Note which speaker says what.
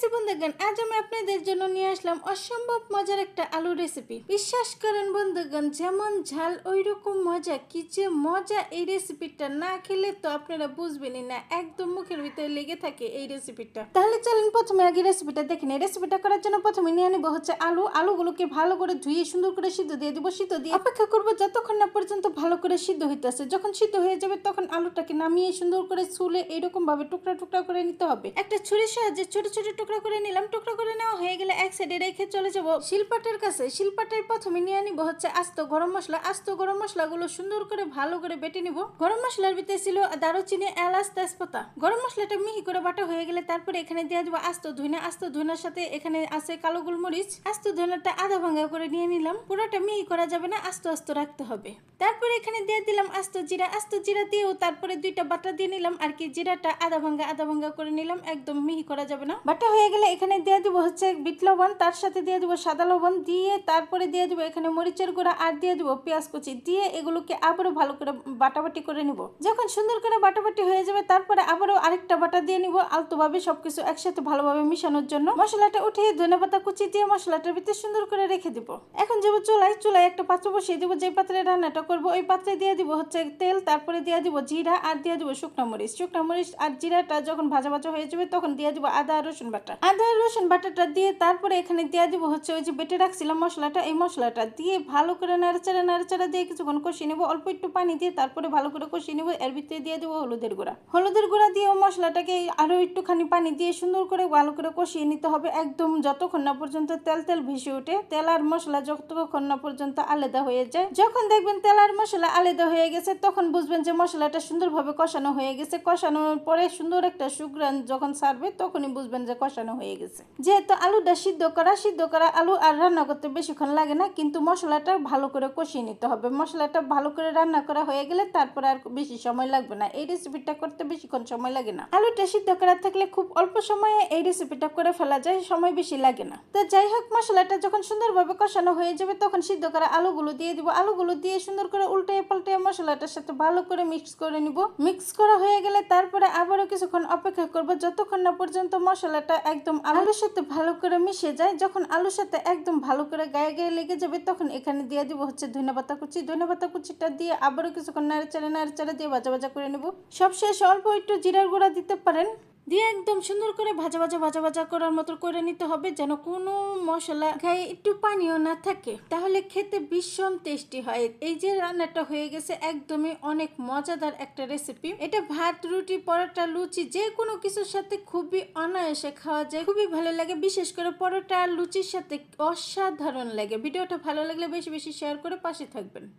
Speaker 1: গেছি বন্ধুগণ, আজ আমি আপনাদের জন্য নিয়ে আসলাম অসম্ভব মজার একটা আলু রেসিপি বিশ্বাস করেন বন্ধুগণ, যেমন ঝাল ওই রকম মজা। কি যে মজা এই রেসিপিটা না খেলে তো আপনারা বুঝবেনই না, একদম মুখের ভিতরে লেগে থাকে এই রেসিপিটা তাহলে চলেন প্রথমে আগে রেসিপিটা দেখে নিই। রেসিপিটা করার জন্য প্রথমে নিয়ে নেব হচ্ছে আলু। আলুগুলোকে ভালো করে ধুয়ে সুন্দর করে সিদ্ধ দিয়ে দিব। সিদ্ধ দিয়ে অপেক্ষা করব যতক্ষণ না পর্যন্ত ভালো করে সিদ্ধ হইতেছে। যখন সিদ্ধ হয়ে যাবে তখন আলুটাকে নামিয়ে সুন্দর করে চুলে এইরকম ভাবে টুকরা টুকরা করে নিতে হবে। একটা ছুরির সাহায্যে ছোট ছোট করে নিলাম, টুকরা করে নেওয়া হয়ে গেলে এক সাইডে রেখে চলে যাব। শিলপাটার কাছে শিলপাটায় প্রথমে নিয়ে নিব হচ্ছে আস্ত গরম মশলা। আস্ত গরম মশলাগুলো সুন্দর করে ভালো করে বেটে নিব। গরম মশলার ভিতরে ছিল দারুচিনি, এলাচ, তেজপাতা। গরম মশলাটা মিহি করে বাটা হয়ে গেলে তারপরে এখানে দিয়ে দেবো আস্ত ধুইনা। আস্ত ধুইনার সাথে এখানে আছে কালো গোলমরিচ। আস্ত ধুইনাটা আধা ভাঙা করে নিয়ে নিলাম। পুরোটা মিহি করা যাবে না, আস্ত আস্ত রাখতে হবে। তারপরে এখানে দিয়ে দিলাম আস্ত জিরা। আস্ত জিরা দিয়েও তারপরে দুইটা বাটা দিয়ে নিলাম। আর কি জিরাটা আধা ভাঙ্গা আধা ভাঙ্গা করে নিলাম। একদম মিহি করা যাবে না। বাটা গেলে এখানে দিয়ে দিব হচ্ছে বিট লবণ, তার সাথে দিয়ে দিব সাদা লবণ, দিয়ে তারপরে দিয়ে দিব এখানে মরিচের গুঁড়া আর দিয়ে দিব পেঁয়াজ কুচি। দিয়ে এগুলোকে আবারও ভালো করে বাটাবাটি করে নিব। যখন সুন্দর করে বাটাবাটি হয়ে যাবে, তারপরে আবারও আরেকটা বাটা দিয়ে নিব আলতোভাবে সবকিছু একসাথে ভালোভাবে মিশানোর জন্য। মশলাটা উঠিয়ে ধনে পাতা কুচি দিয়ে মশলাটার ভিতরে সুন্দর করে রেখে দিব। এখন যাব চুলায় চুলায় একটা পাত্র বসিয়ে দিব যে পাত্রে রান্নাটা করব, ওই পাত্রে দিয়ে দিব হচ্ছে তেল, তারপরে দিয়ে দিব জিরা আর দিয়ে দিব শুকনো মরিচ। শুকনো মরিচ আর জিরাটা যখন ভাজা ভাজা হয়ে যাবে, তখন দিয়ে দিব আদা, রসুন বাটা। আদা, রসুন বাটাটা দিয়ে তারপরে এখানে দিয়ে দিব হচ্ছে ওই যে বেটে রাখছিলাম মশলাটা। এই মশলাটা দিয়ে ভালো করে নাড়াচাড়া নাড়াচাড়া দিয়ে কিছুক্ষণ কষিয়ে নেব। অল্প একটু পানি দিয়ে তারপরে ভালো করে কষিয়ে নেব। এর ভিতরে দিয়ে দেবো হলুদের গুঁড়া। হলুদের গুঁড়া দিয়ে মশলাটাকে আরও একটুখানি পানি দিয়ে সুন্দর করে ভালো করে কষিয়ে নিতে হবে। একদম যতক্ষণ না পর্যন্ত তেল তেল ভেসে ওঠে, তেল আর মশলা যতক্ষণ না পর্যন্ত আলাদা হয়ে যায়। যখন দেখবেন তেল আর মশলা আলাদা হয়ে গেছে, তখন বুঝবেন যে মশলাটা সুন্দরভাবে কষানো হয়ে গেছে। কষানোর পরে সুন্দর একটা সুগ্রান যখন সারবে, তখনই বুঝবেন যে কষানো হয়ে গেছে। যেহেতু আলুটা সিদ্ধ করা সিদ্ধ করা আলু আর রান্না করতে বেশিক্ষণ লাগে না, কিন্তু মশলাটা ভালো করে কষিয়ে নিতে হবে। মশলাটা ভালো করে রান্না করা হয়ে গেলে তারপরে আর বেশি সময় লাগবে না। এই রেসিপিটা করতে বেশিক্ষণ সময় লাগে না। আলুটা সিদ্ধ করা থাকলে খুব অল্প সময়ে এই রেসিপিটা করে ফেলা যায়, সময় বেশি লাগে না। তো যাই হোক, মশলাটা যখন সুন্দরভাবে কষানো হয়ে যাবে, তখন সিদ্ধ করা আলুগুলো দিয়ে দিব। আলুগুলো দিয়ে সুন্দর করে উল্টে পাল্টে মশলাটার সাথে ভালো করে মিক্স করে নিব। মিক্স করা হয়ে গেলে তারপরে আবারও কিছুক্ষণ অপেক্ষা করব। যতক্ষণ না পর্যন্ত মশলাটা একদম আলুর সাথে ভালো করে মিশে যায়। যখন আলুর সাথে একদম ভালো করে গায়ে গায়ে লেগে যাবে, তখন এখানে দিয়ে দিব হচ্ছে ধনে পাতা কুচি। ধনে পাতা কুচিটা দিয়ে আবারও কিছুক্ষণ নাড়াচাড়া নাড়াচাড়া দিয়ে বাজা বাজা করে নেব। সবশেষ অল্প একটু জিরার গুঁড়া দিতে পারেন। দিয়ে একদম সুন্দর করে ভাজা ভাজা ভাজা ভাজা করার মতো করে নিতে হবে যেন কোনো মশলা গায়ে একটু পানিও না থাকে। তাহলে খেতে ভীষণ টেস্টি হয়। এই যে রান্নাটা হয়ে গেছে একদমই অনেক মজাদার একটা রেসিপি এটা ভাত, রুটি, পরোটা, লুচি যে কোনো কিছুর সাথে খুবই অনায়াসে খাওয়া যায়। খুবই ভালো লাগে, বিশেষ করে পরোটা আর লুচির সাথে অসাধারণ লাগে। ভিডিওটা ভালো লাগলে বেশি বেশি শেয়ার করে পাশে থাকবেন।